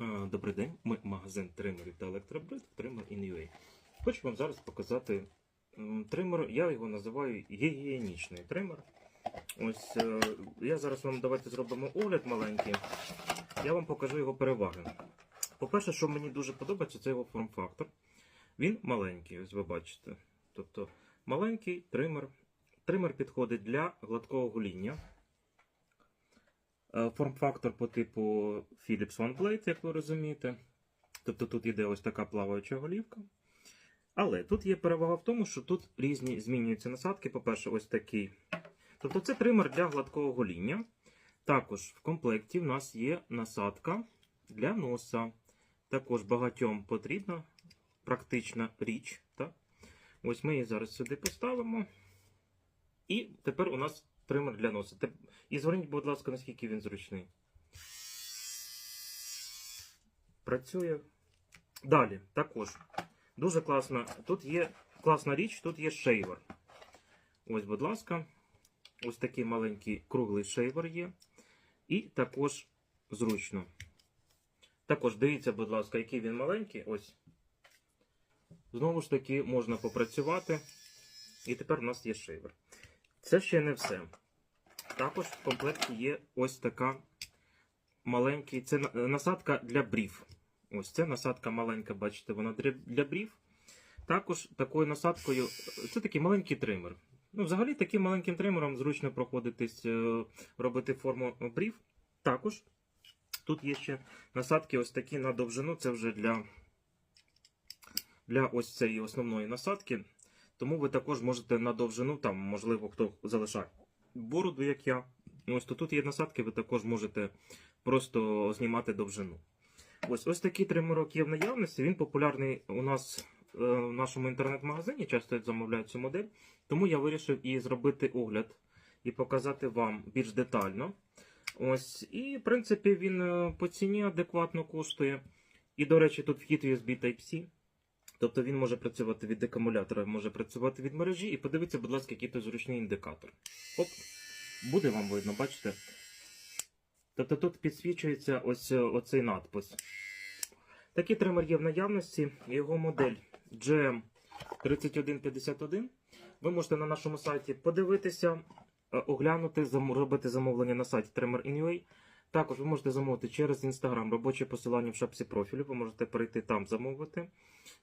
Е, Добрий день, ми магазин тримерів та електробрид Trimmer in UA. Хочу вам зараз показати м, тример, я його називаю гігієнічний тример. Ось е, я зараз вам давайте зробимо огляд маленький. Я вам покажу його переваги. По-перше, що мені дуже подобається, це його форм-фактор. Він маленький, ось ви бачите. Тобто маленький тример. Тример підходить для гладкого гоління. Е, Форм-фактор по типу Philips OneBlade, як ви розумієте. Тобто тут іде ось така плаваюча голівка. Але тут є перевага в тому, що тут різні змінюються насадки. По-перше, ось такий. Тобто це тример для гладкого гоління. Також в комплекті в нас є насадка для носа. Також багатьом потрібна практична річ. Так? Ось ми її зараз сюди поставимо. І тепер у нас тример для носа. І зверніть, будь ласка, наскільки він зручний. Працює. Далі, також. Дуже класно. Тут є класна річ, тут є шейвер. Ось, будь ласка. Ось такий маленький круглий шейвер є. І також зручно. Також дивіться, будь ласка, який він маленький. Ось. Знову ж таки, можна попрацювати. І тепер у нас є шейвер. Це ще не все. Також в комплекті є ось така маленький. Це насадка для брів. Ось це насадка маленька, бачите, вона для- брів. Також такою насадкою. Це такий маленький тример. Ну, взагалі, таким маленьким тримером зручно проходитись, е, робити форму брів. Також тут є ще насадки ось такі на довжину. Це вже для, для ось цієї основної насадки. Тому ви також можете на довжину, там, можливо, хто залишає бороду, як я. Ось то тут є насадки, ви також можете просто знімати довжину. Ось ось такий тримерок є в наявності. Він популярний у нас е, в нашому інтернет-магазині. Часто замовляють цю модель. Тому я вирішив і зробити огляд і показати вам більш детально. Ось, і в принципі він е, по ціні адекватно коштує. І, до речі, тут вхід USB Type-C. Тобто він може працювати від акумулятора, може працювати від мережі. І подивіться, будь ласка, який тут зручний індикатор. Оп, буде вам видно, бачите? Тобто тут підсвічується ось е, оцей надпис. Такий тример є в наявності. Його модель GM3151. Ви можете на нашому сайті подивитися, е, оглянути, робити замовлення на сайті Trimmer In.ua. Також ви можете замовити через Instagram робоче посилання в шапці профілю. Ви можете перейти там замовити.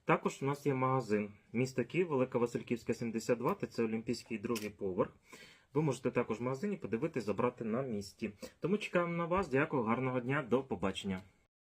Також у нас є магазин міста Київ, Велика Васильківська, 72, та це Олімпійський другий поверх. Ви можете також в магазині подивитись, забрати на місці. Тому чекаємо на вас. Дякую, гарного дня, до побачення.